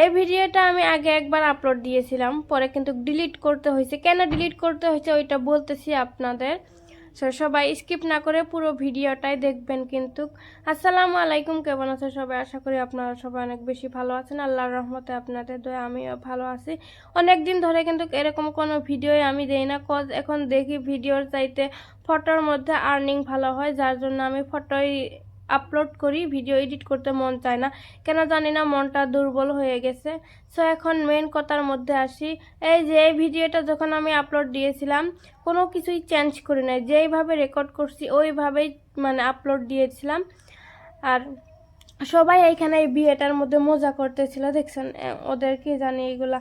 এই ভিডিওটা আমি আগে একবার আপলোড দিয়েছিলাম, পরে কিন্তু ডিলিট করতে হয়েছে। কেন ডিলিট করতে হয়েছে ওইটা বলতেছি আপনাদের। সো সবাই স্কিপ না করে পুরো ভিডিওটাই দেখবেন কিন্তু। আসসালামু আলাইকুম, কেমন আছে সবাই? আশা করি আপনারা সবাই অনেক বেশি ভালো আছেন। আল্লাহর রহমতে আপনাদের দয়া, আমিও ভালো আছি। অনেক দিন ধরে কিন্তু এরকম কোনো ভিডিওই আমি দেই না। কজ, এখন দেখি ভিডিওর চাইতে ফটোর মধ্যে আর্নিং ভালো হয়, যার জন্য আমি ফটোই আপলোড করি ভিডিও এডিট করতে মন চায় না। কেন জানি না মনটা দুর্বল হয়ে গেছে। সো এখন মেন কথার মধ্যে আসি। এই যে এই ভিডিওটা যখন আমি আপলোড দিয়েছিলাম কোনো কিছুই চেঞ্জ করি নাই। যেইভাবে রেকর্ড করছি ওইভাবেই মানে আপলোড দিয়েছিলাম। আর সবাই এইখানে এই বিয়েটার মধ্যে মজা করতেছিল দেখছেন? এ, ওদের কি জানি এগুলা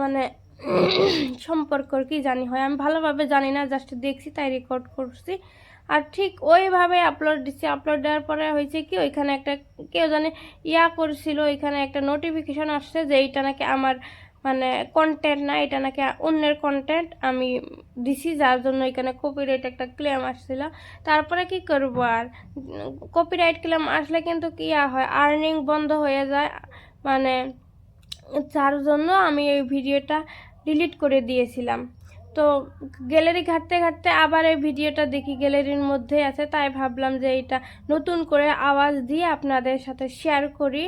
মানে সম্পর্ক কি জানি হয়। আমি ভালোভাবে জানি না জাস্ট দেখছি, তাই রেকর্ড করছি। আর ঠিক ওইভাবে আপলোড দিচ্ছি। আপলোড দেওয়ার পরে হয়েছে কি, ওইখানে একটা কেউ জানে ইয়া করছিল, ওইখানে একটা নোটিফিকেশন আসছে যে এইটা নাকি আমার মানে কন্টেন্ট না, এটা নাকি অন্যের কন্টেন্ট আমি দিছি, যার জন্য এখানে কপিরাইট একটা ক্লেম আসছিল। তারপরে কি করব আর? কপিরাইট ক্লেম আসলে কিন্তু ইয়া হয় আর্নিং বন্ধ হয়ে যায়। মানে যার জন্য আমি এই ভিডিওটা ডিলিট করে দিয়েছিলাম। তো গ্যালারি ঘাটতে ঘাটতে আবার এই ভিডিওটা দেখি গ্যালারির মধ্যে আছে, তাই ভাবলাম যে এটা নতুন করে আওয়াজ দিয়ে আপনাদের সাথে শেয়ার করি।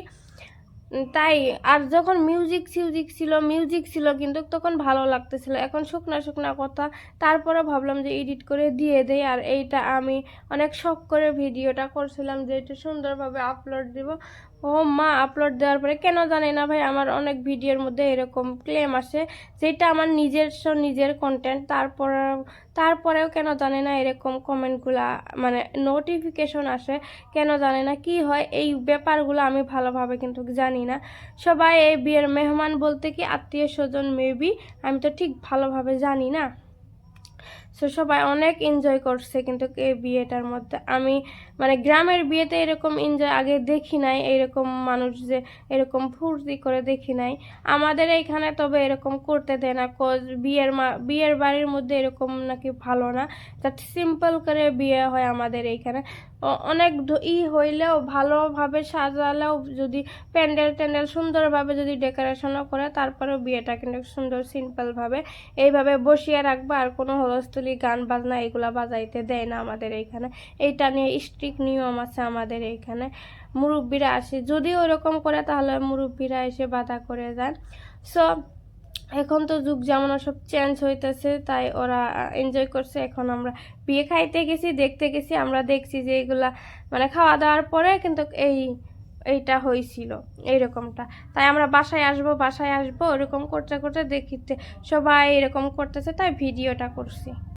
তাই, আর যখন মিউজিক সিউজিক ছিল মিউজিক ছিল কিন্তু তখন ভালো লাগতেছিল। এখন শুকনা শুকনা কথা তারপরে ভাবলাম যে এডিট করে দিয়ে দেই। আর এইটা আমি অনেক শখ করে ভিডিওটা করছিলাম যে এটা সুন্দরভাবে আপলোড দিব। ও মা আপলোড দেওয়ার পরে, কেন জানি না ভাই, আমার অনেক ভিডিওর মধ্যে এরকম ক্লেম আসে। যেটা আমার নিজস্ব নিজের কন্টেন্ট তারপর তারপরেও কেন জানি না এরকম কমেন্টগুলা মানে নোটিফিকেশন আসে। কেন জানি না কি হয়, এই ব্যাপারগুলো আমি ভালোভাবে কিন্তু জানি না। সবাই এই বিয়ের মেহমান বলতে কি আত্মীয় স্বজন মেবি আমি তো ঠিক ভালোভাবে জানি না। সো সবাই অনেক এনজয় করছে কিন্তু এই বিয়েটার মধ্যে। আমি মানে গ্রামের বিয়েতে এরকম এনজয় আগে দেখি নাই, এরকম মানুষ যে এরকম ফুর্তি করে দেখি নাই। আমাদের এইখানে তবে এরকম করতে দেয় না কজ বিয়ের মা, বিয়ের বাড়ির মধ্যে এরকম নাকি ভালো না। তা সিম্পল করে বিয়ে হয় আমাদের এইখানে অনেক ই হইলেও ভালোভাবে সাজালেও যদি প্যান্ডেল ট্যান্ডেল সুন্দরভাবে যদি ডেকোরেশনও করে, তারপরেও বিয়েটা কিন্তু সুন্দর সিম্পলভাবে এইভাবে বসিয়ে রাখবা। আর কোনো হলস্থলি, গান বাজনা এগুলা বাজাইতে দেয় না আমাদের এইখানে। এইটা নিয়ে স্ট্রিক্ট নিয়ম আছে আমাদের এইখানে। মুরব্বীরা আসে, যদি ওরকম করে তাহলে মুরব্বীরা এসে বাধা করে যান সো এখন তো যুগ যেমন সব চেঞ্জ হইতেছে, তাই ওরা এনজয় করছে। এখন আমরা বিয়ে খাইতে গেছি, দেখতে গেছি, আমরা দেখছি যে এগুলা মানে খাওয়া দাওয়ার পরে কিন্তু এই, এইটা হয়েছিল এইরকমটা। তাই আমরা বাসায় আসব বাসায় আসব এরকম করতে করতে দেখিতে সবাই এরকম করতেছে, তাই ভিডিওটা করছি।